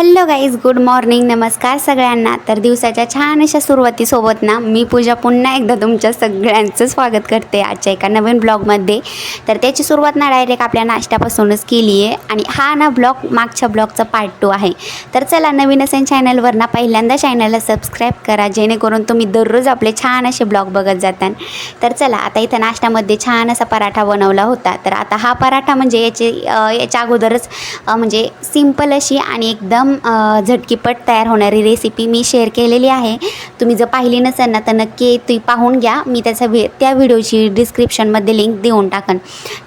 Hello guys good morning नमस्कार सगळ्यांना. तर दिवसाच्या छान अशा सुरुवातीसोबत ना मी पूजा पुन्हा एकदा तुमच्या सगळ्यांचं स्वागत करते आजच्या एका नवीन ब्लॉगमध्ये. तर त्याची सुरुवात ना डायरेक्ट आपल्या नाश्त्यापासूनच केली आहे आणि हा ना ब्लॉग मागच्या ब्लॉगचा पार्ट टू आहे. तर चला नवीन असेल चॅनलवर ना पहिल्यांदा चॅनलला सबस्क्राईब करा जेणेकरून तुम्ही दररोज आपले छान असे ब्लॉग बघत जातान. तर चला आता इथं नाश्त्यामध्ये छान असा पराठा बनवला होता. तर आता हा पराठा म्हणजे याचे याच्या अगोदरच म्हणजे सिंपल अशी आणि एकदम एकदम झटकीपट तयार होणारी रेसिपी मी शेअर केलेली आहे. तुम्ही जर पाहिली नसेल ना तर नक्की ती पाहून घ्या. मी त्याचा व्हि त्या व्हिडिओची डिस्क्रिप्शनमध्ये लिंक देऊन टाकन.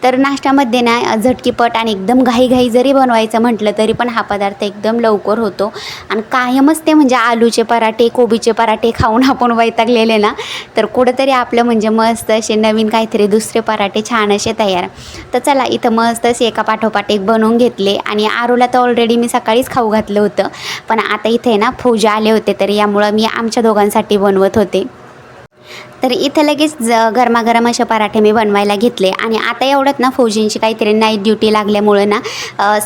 तर नाश्त्यामध्ये ना झटकीपट आणि एकदम घाईघाई जरी बनवायचं म्हटलं तरी पण हा पदार्थ एकदम लवकर होतो. आणि कायमच ते म्हणजे आलूचे पराठे कोबीचे पराठे खाऊन आपण वैतागलेले ना तर कुठंतरी आपलं म्हणजे मस्त असे नवीन काहीतरी दुसरे पराठे छान असे तयार. तर चला इथं मस्त असे एका पाठोपाठ एक बनवून घेतले. आणि आरूला तर ऑलरेडी मी सकाळीच खाऊ घातले. होतं. पण आता इथे ना फौजा आले होते तर यामुळं मी आमच्या दोघांसाठी बनवत होते. तर इथं लगेच ज गरमागरम असे पराठे मी बनवायला घेतले. आणि आता एवढंच ना फौजींची काहीतरी नाईट ड्युटी लागल्यामुळं ना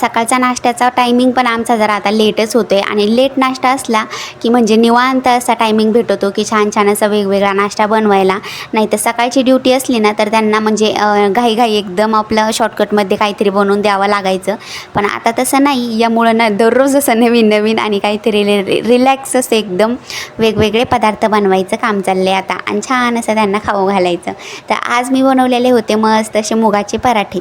सकाळचा नाश्त्याचा टायमिंग पण आमचा जरा आता लेटच होतो आहे आणि लेट नाश्ता असला की म्हणजे निवांत असा टायमिंग भेटतो की छान छान असा वेगवेगळा नाश्ता बनवायला. नाही तर सकाळची ड्युटी असली ना तर त्यांना म्हणजे घाईघाई एकदम आपलं शॉर्टकटमध्ये काहीतरी बनवून द्यावं लागायचं. पण आता तसं नाही. यामुळं ना दररोज असं नवीन नवीन आणि काहीतरी रि रिलॅक्स असं एकदम वेगवेगळे पदार्थ बनवायचं काम चाललं आहे आता. आणि छान छान असं त्यांना खाऊ घालायचं. तर आज मी बनवलेले होते मस्त असे मुगाचे पराठे.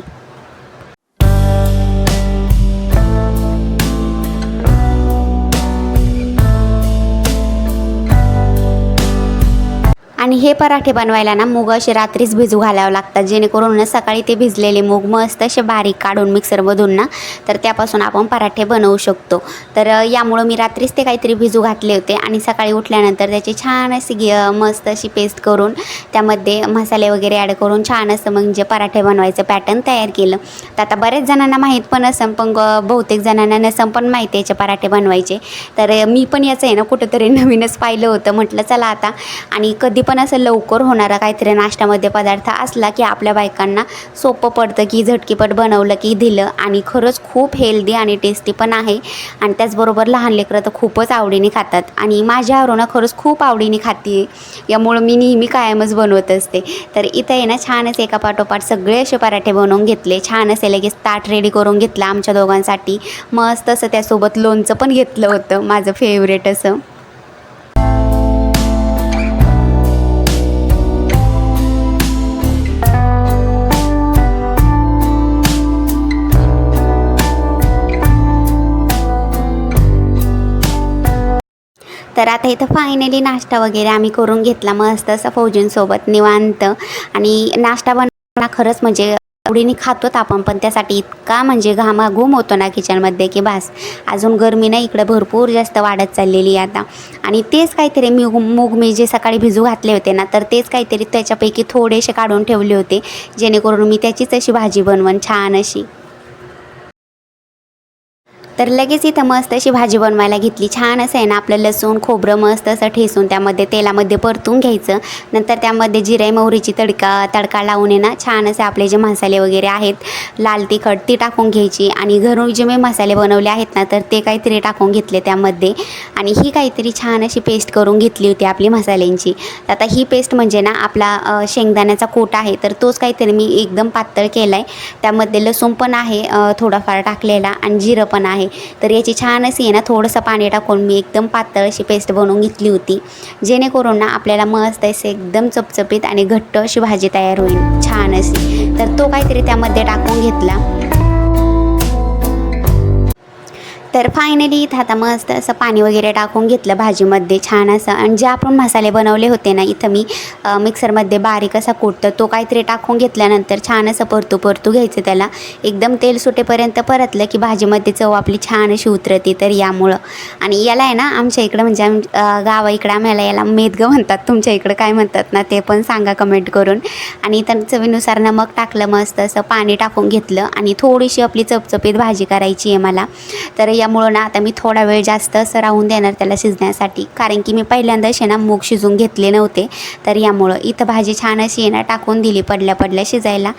आणि हे पराठे बनवायला ना मूग असे रात्रीच भिजू घालावं लागतात जेणेकरून ना सकाळी ते भिजलेले मूग मस्त असे बारीक काढून मिक्सरमधून ना तर त्यापासून आपण पराठे बनवू शकतो. तर यामुळं मी रात्रीच ते काहीतरी भिजू घातले होते आणि सकाळी उठल्यानंतर त्याची छान अशी घे मस्त अशी पेस्ट करून त्यामध्ये मसाले वगैरे ॲड करून छान असं म्हणजे पराठे बनवायचं पॅटर्न तयार केलं. तर आता बऱ्याच जणांना माहीत पण असं पण बहुतेक जणांना नसं पण माहिती याचे पराठे बनवायचे. तर मी पण याचं आहे ना कुठंतरी नवीनच पाहिलं होतं. म्हटलं चला आता आणि कधी पण असं लवकर होणारा काहीतरी नाश्त्यामध्ये पदार्थ असला की आपल्या बायकांना सोपं पडतं की झटकीपट बनवलं की दिलं. आणि खरंच खूप हेल्दी आणि टेस्टी पण आहे. आणि त्याचबरोबर लहान लेकरं तर खूपच आवडीने खातात. आणि माझ्या आरोना खरंच खूप आवडीने खाते. यामुळं मी नेहमी कायमच बनवत असते. तर इथं आहे ना छानच एका पाठोपाठ सगळे असे पराठे बनवून घेतले. छान असे लगेच ताट रेडी करून घेतलं आमच्या दोघांसाठी. मस्त असं त्यासोबत लोणचं पण घेतलं होतं माझं फेवरेट असं. तर आता इथं फायनली नाश्ता वगैरे आम्ही करून घेतला मस्त असं फौजींसोबत निवांत. आणि नाश्ता बनवताना खरंच म्हणजे आवडीने खातोत आपण पण त्यासाठी इतका म्हणजे घामाघूम होतो ना किचनमध्ये की बास अजून गरमी ना इकडं भरपूर जास्त वाढत चाललेली आहे आता. आणि तेच काहीतरी मी मूग मी जे सकाळी भिजू घातले होते ना तर तेच काहीतरी त्याच्यापैकी थोडेसे काढून ठेवले होते जेणेकरून मी त्याचीच अशी भाजी बनवन छान अशी. तर लगेच इथं मस्त अशी भाजी बनवायला घेतली. छान असं आहे ना आपलं लसूण खोबरं मस्त असं ठेसून त्यामध्ये तेलामध्ये परतून घ्यायचं. नंतर त्यामध्ये जिरे मोहरीची तडका तडका लावून आहे ना छान असे आपले जे मसाले वगैरे आहेत लाल तिखट ती टाकून घ्यायची. आणि घरून जे मी मसाले बनवले आहेत ना तर ते काहीतरी टाकून घेतले त्यामध्ये. आणि ही काहीतरी छान अशी पेस्ट करून घेतली होती आपली मसाल्यांची. तर आता ही पेस्ट म्हणजे ना आपला शेंगदाण्याचा कोट आहे तर तोच काहीतरी मी एकदम पातळ केला आहे त्यामध्ये लसूण पण आहे थोडाफार टाकलेला. आणि जिरं पण आहे. तर याची छान अशी आहे ना थोडंसं पाणी टाकून मी एकदम पातळ अशी पेस्ट बनवून घेतली होती. जेणेकरून ना आपल्याला मस्त असे एकदम चपचपीत आणि घट्ट अशी भाजी तयार होईल. छान अशी तर तो काहीतरी त्यामध्ये टाकून घेतला. तर फायनली इथं आता मस्त असं पाणी वगैरे टाकून घेतलं भाजीमध्ये छान असं. आणि जे आपण मसाले बनवले होते ना इथं मी मिक्सरमध्ये बारीक असा कुटतं तो काहीतरी टाकून घेतल्यानंतर छान असं परतू परतू घ्यायचं त्याला. एकदम तेल सुटेपर्यंत परतलं की भाजीमध्ये चव आपली छान अशी उतरते तर यामुळं. आणि याला आहे ना आमच्या इकडं म्हणजे आम गावा इकडं आम्हाला याला मेदगं म्हणतात. तुमच्या इकडं काय म्हणतात ना ते पण सांगा कमेंट करून. आणि इथं चवीनुसार नमक टाकलं मस्त असं पाणी टाकून घेतलं. आणि थोडीशी आपली चपचपीत भाजी करायची आहे मला. तर या त्यामुळं ना आता मी थोडा वेळ जास्त असं राहून देणार त्याला शिजण्यासाठी. कारण की मी पहिल्यांदा आहे ना मूग शिजून घेतले नव्हते. तर यामुळं इथं भाजी छान अशी आहे ना टाकून दिली पडल्या पडल्या शिजायला.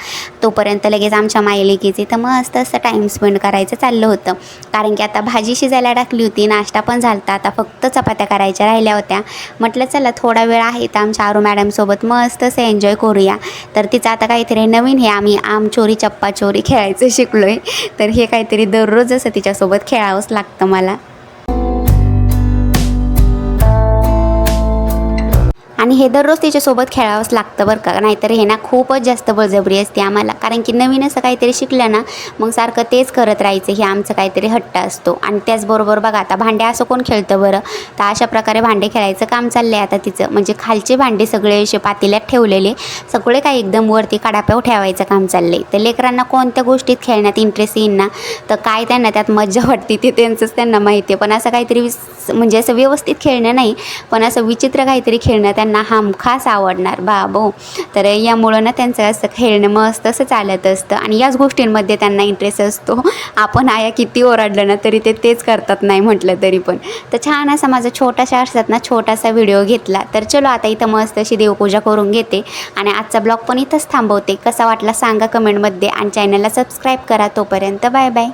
तोपर्यंत लगेच आमच्या मायलेकीचे तर मस्त असं टाईम स्पेंड करायचं चाललं होतं. कारण की आता भाजी शिजायला टाकली होती नाश्ता पण झालता. आता फक्त चपात्या करायच्या राहिल्या होत्या. म्हटलं चला थोडा वेळ आहे तर आमच्या आरू मॅडमसोबत मस्त असं एन्जॉय करूया. तर तिचं आता काहीतरी नवीन हे आम्ही आम चोरी चप्पा चोरी खेळायचं शिकलो आहे तर हे काहीतरी दररोज असं तिच्यासोबत खेळावं खेळावंच लागतं मला आणि हे दररोज तिच्यासोबत खेळावंच लागतं बरं का. नाहीतर हे ना खूपच जास्त बळजबरी असते आम्हाला. कारण की नवीन असं काहीतरी शिकलं ना मग सारखं तेच करत राहायचं हे आमचं काहीतरी हट्ट असतो. आणि त्याचबरोबर बघा आता भांडे असं कोण खेळतं बरं? तर अशा प्रकारे भांडे खेळायचं काम चाललं आहे आता तिचं. म्हणजे खालचे भांडे सगळे असे पातेल्यात ठेवलेले सगळे काही एकदम वरती कडाप्यावर ठेवायचं काम चाललं आहे तर लेकरांना कोणत्या गोष्टीत खेळण्यात इंटरेस्ट येईन ना तर काय त्यांना त्यात मज्जा वाटते ते त्यांचंच त्यांना माहिती आहे पण असं काहीतरी विस- म्हणजे असं व्यवस्थित खेळणं नाही पण असं विचित्र काहीतरी खेळणं त्यांना हमखास आवडणार बाबो. तर यामुळं ना त्यांचं असं खेळणं मस्त असं चालत असतं आणि याच गोष्टींमध्ये त्यांना इंटरेस्ट असतो. आपण आया किती ओरडलं ना तरी ते तेच करतात नाही म्हटलं तरी पण. तर छान असा माझा छोटासा असतात ना छोटासा व्हिडिओ घेतला. तर चलो आता इथं मस्त अशी देवपूजा करून घेते. आणि आजचा ब्लॉग पण इथंच थांबवते. कसा वाटला सांगा कमेंटमध्ये आणि चॅनलला सबस्क्राईब करा तोपर्यंत बाय बाय.